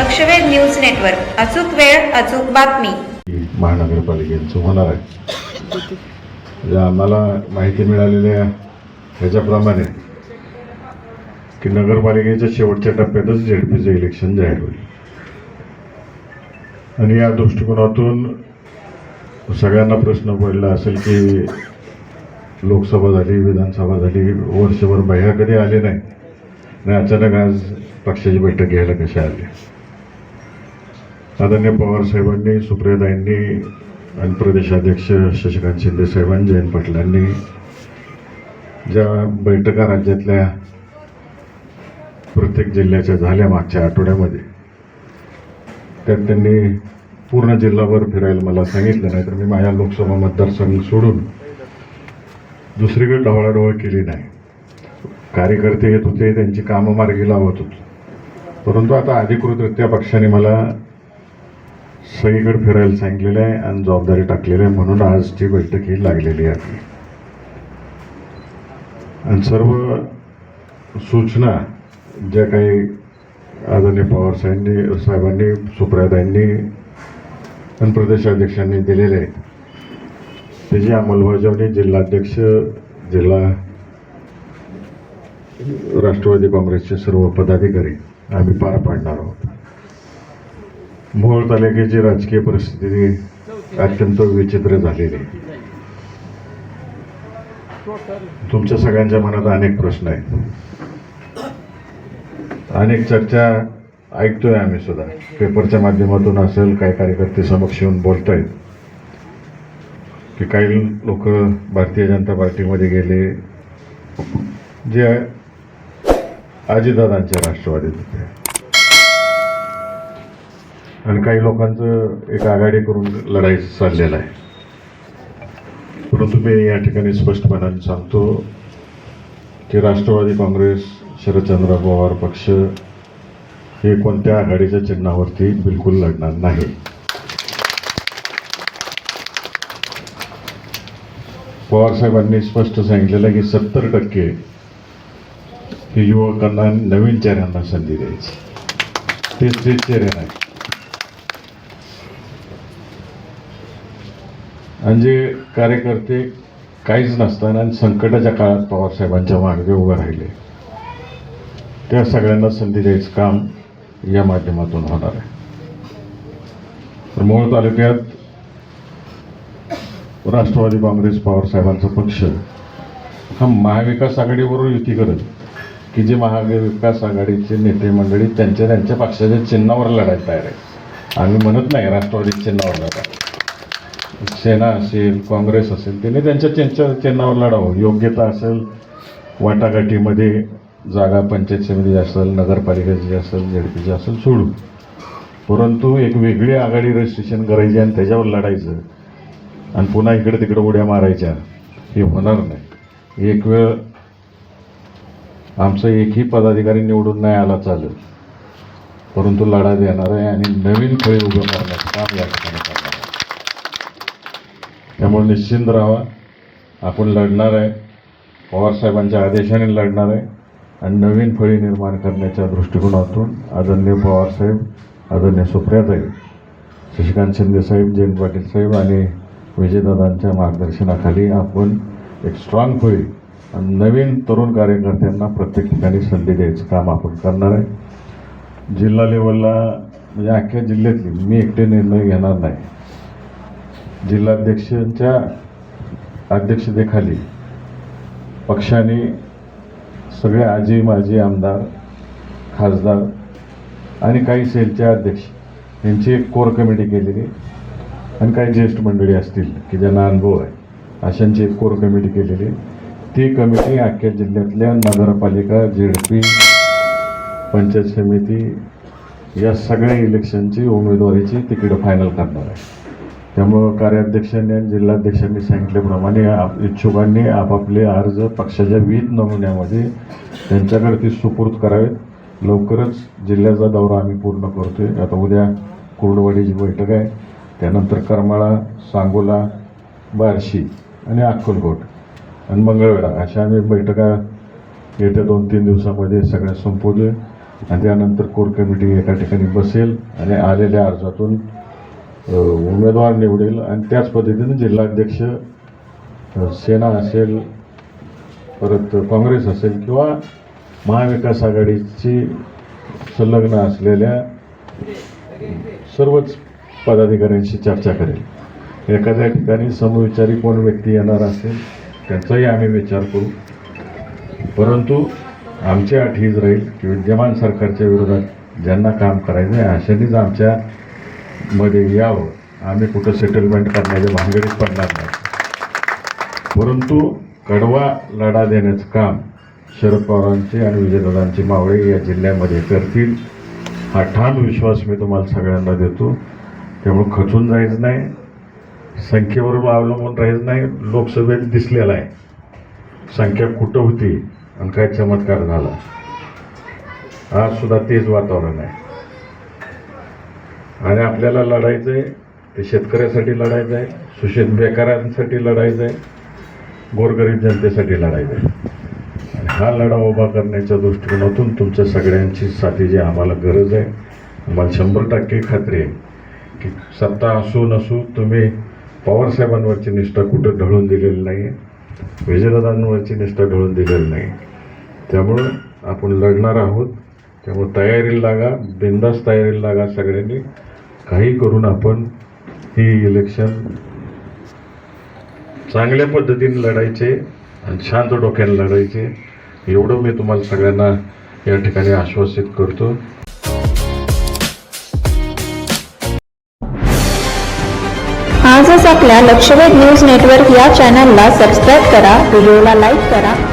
लक्षवेध news network. अचूक वेळ अचूक बातमी. महानगरपालिकेचं होणार आहे. आम्हाला माहिती मिळालेल्या ह्याच्याप्रमाणे की नगरपालिकेच्या शेवटच्या टप्प्यातच झेडपीचं इलेक्शन जाहीर होईल. आणि या दृष्टिकोनातून सगळ्यांना प्रश्न पडला असेल की लोकसभा झाली विधानसभा झाली वर्षभर बाह्या कधी आले नाही? आणि अचानक आज पक्षाची बैठक घ्यायला कशा आली? आदरणीय पवार साहेबांनी सुप्रियाताईंनी आणि प्रदेशाध्यक्ष शशिकांत शिंदे साहेबांनी जयंत पाटलांनी ज्या बैठका राज्यातल्या प्रत्येक जिल्ह्याच्या झाल्या मागच्या आठवड्यामध्ये त्यात त्यांनी पूर्ण जिल्हाभर फिरायला मला सांगितलं नाही तर मी माझ्या लोकसभा मतदारसंघ सोडून दुसरीकडे ढवळाढवळ केली नाही. कार्यकर्ते येत होते त्यांची कामं मार्गी लावत होतो. परंतु आता अधिकृतरित्या पक्षाने मला सगळीकडे फिरायला सांगितलेलं आहे आणि जबाबदारी टाकलेली आहे म्हणून आजची बैठक ही लागलेली आहे आपली. आणि सर्व सूचना ज्या काही आदरणीय पवार साहेबांनी साहेबांनी सुप्रियाताईंनी आणि प्रदेशाध्यक्षांनी दिलेले आहेत त्याची अंमलबजावणी जिल्हाध्यक्ष जिल्हा राष्ट्रवादी काँग्रेसचे सर्व पदाधिकारी आम्ही पार पाडणार आहोत मोहोळ तालुक्याची राजकीय परिस्थिती अत्यंत विचित्र झालेली आहे. तुमच्या सगळ्यांच्या मनात अनेक प्रश्न आहेत. अनेक चर्चा ऐकतोय आम्ही सुद्धा. पेपरच्या माध्यमातून असेल काही कार्यकर्ते समक्ष येऊन बोलतायत. की काही लोक भारतीय जनता पार्टीमध्ये गेले जे अजितदादांच्या राष्ट्रवादीत होते. आणि काही लोकांचं एक आघाडी करून लढाई चाललेलं आहे. परंतु मी या ठिकाणी स्पष्टपणाने सांगतो की राष्ट्रवादी काँग्रेस शरदचंद्र पवार पक्ष हे कोणत्या आघाडीच्या चिन्हावरती बिलकुल लढणार नाही. पवार साहेबांनी स्पष्ट सांगितलेलं आहे की सत्तर टक्के हे युवकांना नवीन चेहऱ्यांना संधी द्यायची. तेच तेच चेहरे नाही. आणि जे कार्यकर्ते काहीच नसताना आणि संकटाच्या काळात पवारसाहेबांच्या मागे उभे राहिले. त्या सगळ्यांना संधी द्यायचं काम या माध्यमातून होणार आहे. तर मोहोळ तालुक्यात राष्ट्रवादी काँग्रेस पवारसाहेबांचा पक्ष हा महाविकास आघाडीबरोबर युती करत की जे महाविकास आघाडीचे नेते मंडळी त्यांच्या त्यांच्या पक्षाच्या चिन्हावर लढायला तयार आहे आम्ही म्हणत नाही राष्ट्रवादी चिन्हावर लढा सेना असेल काँग्रेस असेल त्याने त्यांच्या त्यांच्या चिन्हावर लढावं. योग्यता असेल वाटाघाटीमध्ये जागा पंचायत समिती असेल नगरपालिकेची असेल झेडपीची असेल सोडू. परंतु एक वेगळी आघाडी रजिस्ट्रेशन करायची आणि त्याच्यावर लढायचं आणि पुन्हा इकडे तिकडे उड्या मारायच्या हे होणार नाही. एक वेळ आमचं एकही पदाधिकारी निवडून नाही आला चालेल परंतु लढा देणार आहे आणि नवीन खळी उभं करण्याचं काम या ठिकाणी त्यामुळे निश्चिंत राहा आपण लढणार आहे. पवारसाहेबांच्या आदेशाने लढणार आहे. आणि नवीन फळी निर्माण करण्याच्या दृष्टिकोनातून आदरणीय पवारसाहेब आदरणीय सुप्रियाताई शशिकांत शिंदेसाहेब जयंत पाटील साहेब आणि विजयदादांच्या मार्गदर्शनाखाली आपण एक स्ट्रॉंग फळी आणि नवीन तरुण कार्यकर्त्यांना प्रत्येक ठिकाणी संधी द्यायचं काम आपण करणार आहे. जिल्हा लेवलला म्हणजे अख्ख्या जिल्ह्यातली मी एकटे निर्णय घेणार नाही. जिल्हाध्यक्षांच्या अध्यक्षतेखाली पक्षाने सगळे आजी माजी आमदार खासदार आणि काही सेलचे अध्यक्ष यांची एक कोर कमिटी केलेली आणि काही ज्येष्ठ मंडळी असतील की ज्यांना अनुभव आहे अशांची एक कोर कमिटी केलेली. ती कमिटी अख्ख्या जिल्ह्यातल्या नगरपालिका झेडपी पंचायत समिती या सगळ्या इलेक्शनची उमेदवारीची तिकीटं फायनल करणार आहे. त्यामुळं कार्याध्यक्षांनी आणि जिल्हाध्यक्षांनी सांगितल्याप्रमाणे आप इच्छुकांनी आपापले अर्ज पक्षाच्या विविध नमुन्यामध्ये त्यांच्याकडे ती सुपूर्द करावेत. लवकरच जिल्ह्याचा दौरा आम्ही पूर्ण करतो आहे आता उद्या कुर्डवाडीची बैठक आहे. त्यानंतर करमाळा सांगोला बार्शी आणि अक्कलकोट आणि मंगळवेढा अशा आम्ही बैठका येत्या दोन तीन दिवसामध्ये सगळ्या संपवतोय. आणि त्यानंतर कोर कमिटी एका ठिकाणी बसेल आणि आलेल्या अर्जातून उमेदवार निवडेल आणि त्याच पद्धतीने जिल्हाध्यक्ष सेना असेल परत काँग्रेस असेल किंवा महाविकास आघाडीची संलग्न असलेल्या सर्वच पदाधिकाऱ्यांशी चर्चा करेल. एखाद्या ठिकाणी समविचारी कोण व्यक्ती येणार असेल त्यांचाही आम्ही विचार करू. परंतु आमची अट हीच राहील की विद्यमान सरकारच्या विरोधात ज्यांना काम करायचं आहे अशांनीच आमच्या मध्ये यावं. आम्ही कुठं सेटलमेंट करण्याच्या भानगडीत पडणार नाही. परंतु कडवा लढा देण्याचं काम शरद पवारांचे आणि विजयदादांचे मावळे या जिल्ह्यामध्ये करतील हा ठाम विश्वास मी तुम्हाला सगळ्यांना देतो. त्यामुळे खचून जायचं नाही. संख्येवर अवलंबून राहायचं नाही. लोकसभेत दिसलेला आहे. संख्या कुठं होती आणि काय चमत्कार झाला. आज सुद्धा तेच वातावरण आहे. आणि आपल्याला लढायचं आहे ते शेतकऱ्यासाठी लढायचं आहे सुशेत बेकारांसाठी लढायचं आहे गोरगरीब जनतेसाठी लढायचं आहे आणि हा लढा उभा करण्याच्या दृष्टिकोनातून तुमच्या सगळ्यांची साथीची आम्हाला गरज आहे. आम्हाला शंभर टक्के खात्री आहे की सत्ता असू नसू तुम्ही पवारसाहेबांवरची निष्ठा कुठं ढळून दिलेली नाही आहे विजयदादांवरची निष्ठा ढळून दिलेली नाही त्यामुळं आपण लढणार आहोत. त्यामुळे तयारीला लागा बिंदास तयारीला लागा सगळ्यांनी. काही करून आपण ही इलेक्शन चांगल्या पद्धतीने लढायचे आणि शांत डोक्याने लढायचे एवढं मी तुम्हाला सगळ्यांना या ठिकाणी आश्वासित करतो. आजच आपल्या लक्षवेध न्यूज नेटवर्क या चॅनलला सबस्क्राईब करा व्हिडिओला लाईक करा.